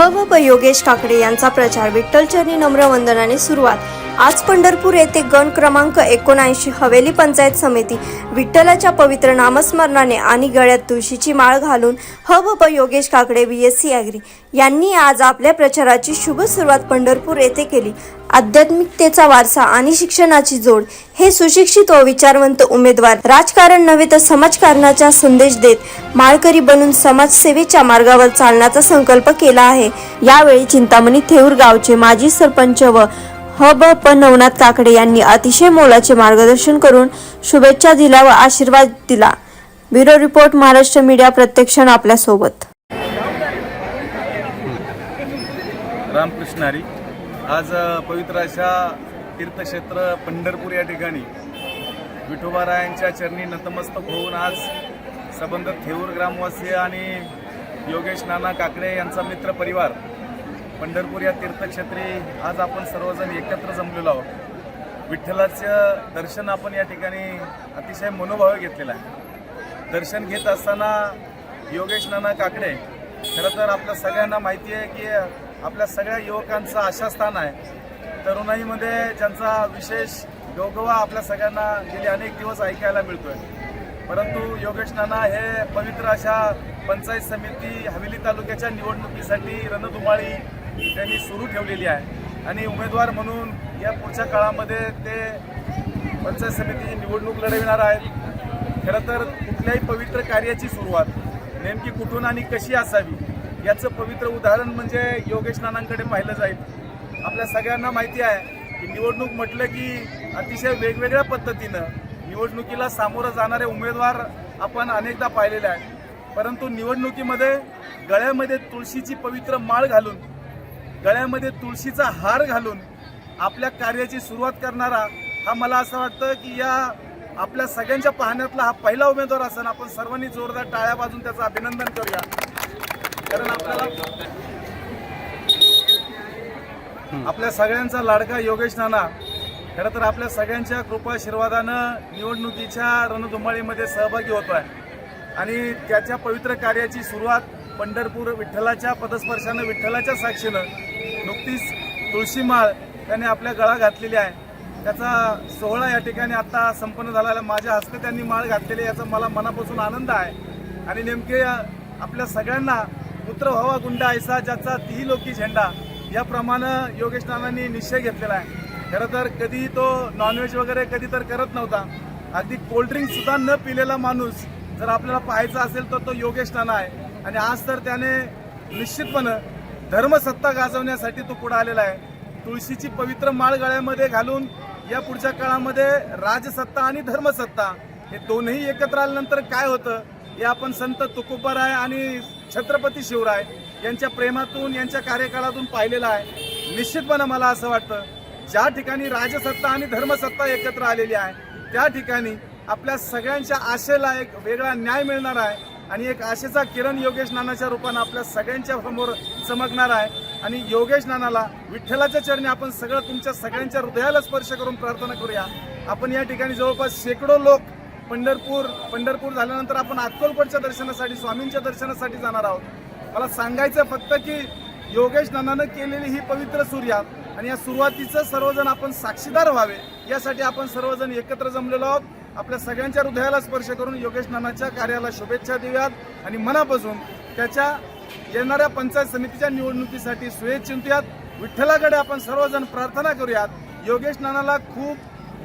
ह व योगेश काकडे यांचा प्रचार विठ्ठलचरणी नम्र वंदनाने सुरुवात. आज पंढरपूर येथे गण क्रमांक एकोणऐंशी हवेली पंचायत समिती विठ्ठलाच्या पवित्र नामस्मरणाने आणि गळ्यात तुळशीची माळ घालून ह व ब Yogesh Kakade B S C agri यांनी आज आपल्या प्रचाराची शुभ सुरुवात पंढरपूर येथे केली. आध्यात्मिकतेचा वारसा आणि शिक्षणाची जोड हे सुशिक्षित व विचारवंत उमेदवार राजकारण नव्हे तर समाजकारणाचा संदेश देत माळकरी बनून समाजसेवेच्या मार्गावर चालण्याचा संकल्प केला आहे. यावेळी चिंतामणी थेऊर गावचे माजी सरपंच व हब ब प नवनाथ काकडे यांनी अतिशय मोलाचे मार्गदर्शन करून शुभेच्छा दिल्या व आशीर्वाद दिला. ब्युरो रिपोर्ट महाराष्ट्र मीडिया प्रत्यक्षण आपल्यासोबत. रामकृष्ण हरी. आज पवित्र अशा तीर्थक्षेत्र पंढरपूर या ठिकाणी विठोबारायांच्या चरणी नतमस्तक होऊन आज संबंध थेऊर ग्रामवासी आणि योगेश नाना काकडे यांचा मित्र परिवार पंढरपूर या तीर्थक्षेत्री आज आपण सर्वजण एकत्र जमलेलो आहोत. विठ्ठलाचं दर्शन आपण या ठिकाणी अतिशय मनोभावे घेतलेलं आहे. दर्शन घेत असताना योगेश नाना काकडे खरं तर आपल्या सगळ्यांना माहिती आहे की आपल्या सगळ्या युवकांचं आशास्थान आहे. तरुणाईमध्ये ज्यांचा विशेष गवगवा आपल्या सगळ्यांना गेले अनेक दिवस ऐकायला मिळतोय. परंतु योगेश नाना हे पवित्र अशा पंचायत समिती हवेली तालुक्याच्या निवडणुकीसाठी रणधुमाळी त्यांनी सुरू ठेवलेली आहे. आणि उमेदवार म्हणून या पुढच्या काळामध्ये ते पंचायत समिती निवडणूक लढविणार आहेत. खरं तर कुठल्याही पवित्र कार्याची सुरुवात नेमकी कुठून आणि कशी असावी याचं पवित्र उदाहरण म्हणजे योगेश नानांकडे पाहिलं जाईल. आपल्या सगळ्यांना माहिती आहे की निवडणूक म्हटलं की अतिशय वेगवेगळ्या पद्धतीनं निवडणुकीला सामोरं जाणारे उमेदवार आपण अनेकदा पाहिलेले आहेत. परंतु निवडणुकीमध्ये गळ्यामध्ये तुळशीची पवित्र माळ घालून गळ्यामध्ये तुळशीचा हार घालून आपल्या कार्याची सुरुवात करणारा हा मला असं वाटतं की या आपल्या सगळ्यांच्या पाहण्यातला हा पहिला उमेदवार असेल. आपण सर्वांनी जोरदार टाळ्या बाजून त्याचं अभिनंदन करूया. कारण आपल्याला आपल्या सगळ्यांचा लाडका योगेश नाना खरं तर आपल्या सगळ्यांच्या कृपाशीर्वादानं निवडणुकीच्या रणधुमाळीमध्ये सहभागी होतो आहे आणि त्याच्या पवित्र कार्याची सुरुवात पंढरपूर विठ्ठलाच्या पदस्पर्शानं विठ्ठलाच्या साक्षीनं नुकतीच तुळशीमाळ त्याने आपल्या गळा घातलेली आहे. त्याचा सोहळा या ठिकाणी आता संपन्न झालेला आहे. माझ्या हस्ते त्यांनी माळ घातलेली आहे, याचा मला मनापासून आनंद आहे. आणि नेमके आपल्या सगळ्यांना पुत्र व्हावा गुंडा ऐसा ज्याचा तीही लोकी झेंडा याप्रमाणे योगेश नानांनी निश्चय घेतलेला आहे. खरं तर कधी तो नॉनव्हेज वगैरे कधी तर करत नव्हता. अगदी कोल्ड्रिंक सुद्धा न पिलेला माणूस जर आपल्याला पाहायचा असेल तर तो योगेश नाना आहे. आणि आज तर त्याने निश्चितपणे धर्मसत्ता गाजवण्यासाठी तो पुढे आलेला आहे. तुळशीची पवित्र माळ गळ्यामध्ये घालून या पुढच्या काळामध्ये राजसत्ता आणि धर्मसत्ता हे दोन्ही एकत्र आल्यानंतर काय होतं हे आपण संत तुकोबराय आणि छत्रपती शिवराय यांच्या प्रेमातून यांच्या कार्यकाळातून पाहिलेलं आहे. निश्चितपणे मला असं वाटतं ज्या ठिकाणी राजसत्ता आणि धर्मसत्ता एकत्र आलेली आहे त्या ठिकाणी आपल्या सगळ्यांच्या आशेला एक वेगळा न्याय मिळणार आहे. आणि एक आशेचा किरण योगेश नानाच्या रूपानं आपल्या सगळ्यांच्या समोर चमकणार आहे. आणि योगेश नानाला विठ्ठलाच्या चरणी आपण सगळं तुमच्या सगळ्यांच्या हृदयाला स्पर्श करून प्रार्थना करूया. आपण या ठिकाणी जवळपास शेकडो लोक पंढरपूर पंढरपूर झाल्यानंतर आपण अक्कलकोटच्या दर्शनासाठी स्वामींच्या दर्शनासाठी जाणार आहोत. मला सांगायचं फक्त की योगेश नानानं केलेली ही पवित्र सूर्या आणि या सुरुवातीचं सर्वजण आपण साक्षीदार व्हावे यासाठी आपण सर्वजण एकत्र जमलेलो आहोत. आपल्या सगळ्यांच्या हृदयाला स्पर्श करून योगेश नानाच्या कार्याला शुभेच्छा देऊयात आणि मनापासून त्याच्या येणाऱ्या पंचायत समितीच्या निवडणुकीसाठी सुयेत विठ्ठलाकडे आपण सर्वजण प्रार्थना करूयात. योगेश नानाला खूप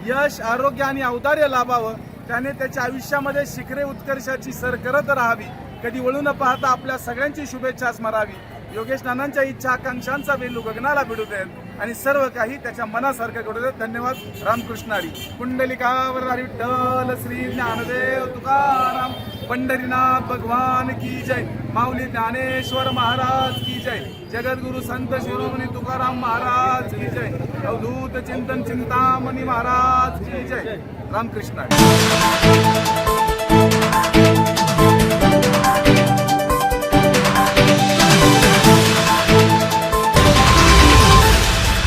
यश आरोग्य आणि औदार्य लाभावं. त्याने त्याच्या आयुष्यामध्ये शिखरे उत्कर्षाची सर करत राहावी. कधी वळू न पाहता आपल्या सगळ्यांची शुभेच्छा स्मरावी. योगेश नानांच्या इच्छा आकांक्षांचा वेलू गगनाला भिडू देत. आणि सर्व काही त्याच्या मनासारखं करू देत. धन्यवाद रामकृष्णारी कुंडलिकावर विठ्ठल श्री ज्ञानदेव तुकाराम. पंढरीनाथ भगवान की जय. माऊली ज्ञानेश्वर महाराज की जय. जगद्गुरु संत शिरोमणी तुकाराम महाराज की जय. अवधूत चिंतन चिंतामणी महाराज की जय. रामकृष्ण